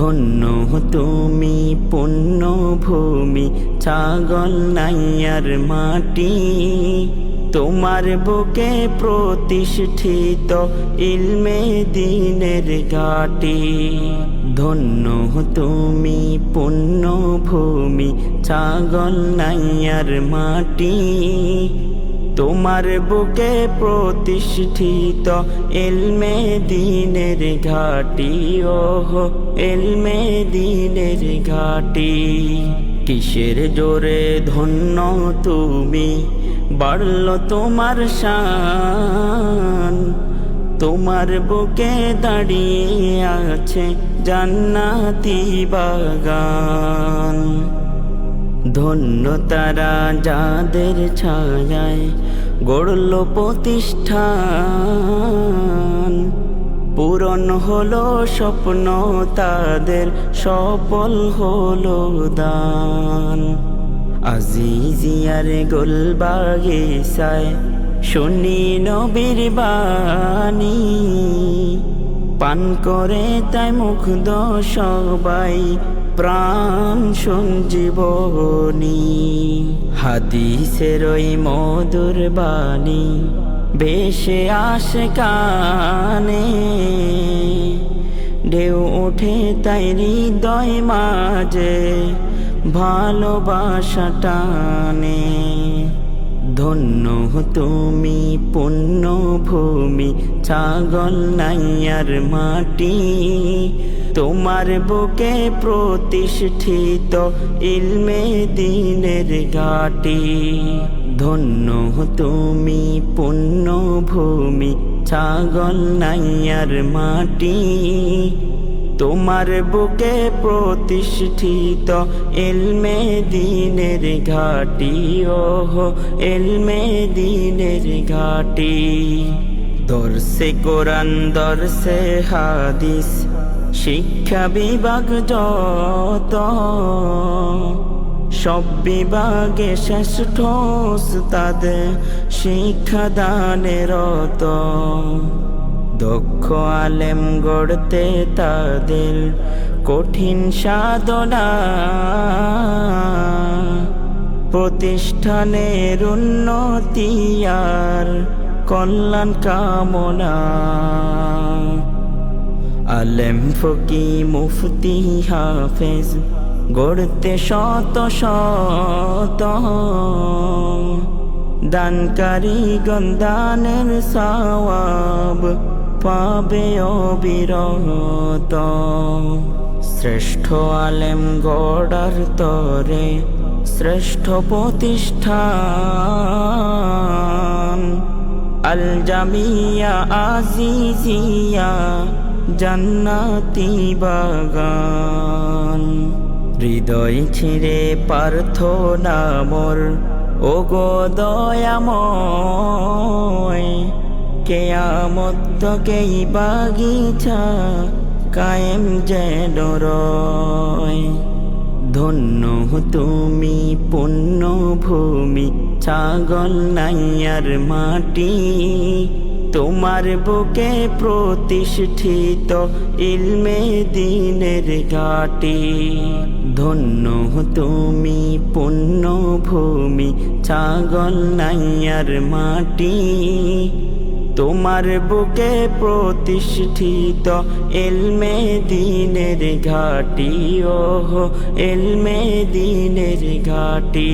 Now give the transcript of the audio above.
ধন্য তুমি পুণ্য ভূমি ছাগল নাইয়ার মাটি। তোমার বুকে প্রতিষ্ঠিত ইলমে দিনের ঘাটি। ধন্য তুমি পুণ্য ভূমি ছাগল নাইয়ার মাটি। তোমার বুকে প্রতিষ্ঠিত এলমে দিনের ঘাটি, ওহ, এলমে দিনের ঘাটি। কিসের জোরে ধন্য তুমি? বাড়ল তোমার শান। তোমার বুকে দাঁড়িয়ে আছে জান্নাতি বাগান। ধন্য তারা যাদের ছায়ায় গড়ল প্রতিষ্ঠান। পূরণ হলো স্বপ্ন, তাদের সফল হলো দান। আজিজিয়ার গোলবাগিসায় শুনি নবীর বাণী। পান করে তাই মুগ্ধ সবাই প্রাণ সঞ্জীবনী। হাদিসের ওই মধুর বাণী বেশে আসে কানে। ঢেউ ওঠে তাই হৃদয় মাঝে ভালোবাসা টানে। ধন্য তুমি পুণ্য ভূমি ছাগল নাইয়ার মাটি। তোমার বুকে প্রতিষ্ঠিত ইলমে দিনের ঘাটি। ধন্য তুমি পুণ্য ভূমি ছাগল নাইয়ার মাটি। তোমার বুকে প্রতিষ্ঠিত এলমে দিনের ঘাটি, ওহ, এলমে দিনের ঘাটি। দর্শে কোরআন, দর্শে হাদিস, শিক্ষা বিভাগ যত, সব বিভাগে শ্রেষ্ঠ তাদের শিক্ষা দানের দক্ষ আলেম গড়তে তাদের কঠিন সাধনা। প্রতিষ্ঠানের উন্নতি আর কল্যাণ কামনা। আলেম ফকি মুফতি হাফেজ গড়তে শত শত দানকারী গন্দানের সওয়াব। পাবে অবিরত। শ্রেষ্ঠ আলেম গড়ার তরে শ্রেষ্ঠ প্রতিষ্ঠান। আল জামিয়া আজিজিয়া জান্নাতি বাগান। হৃদয় ছিঁড়ে পার্থ নামর ও গো কেয়ামত কেই বাগিচা কায়েম যেন রয় ধন্য তুমি পুণ্য ভূমি ছাগল নাইয়ার মাটি। তোমার বুকে প্রতিষ্ঠিত ইলমে দিনের ঘাটি। ধন্য তুমি পুণ্য ভূমি ছাগল নাইয়ার মাটি। তোমার বুকে প্রতিষ্ঠিত এলমে দিনের ঘাটি ওহ এলমে দিনের ঘাটি।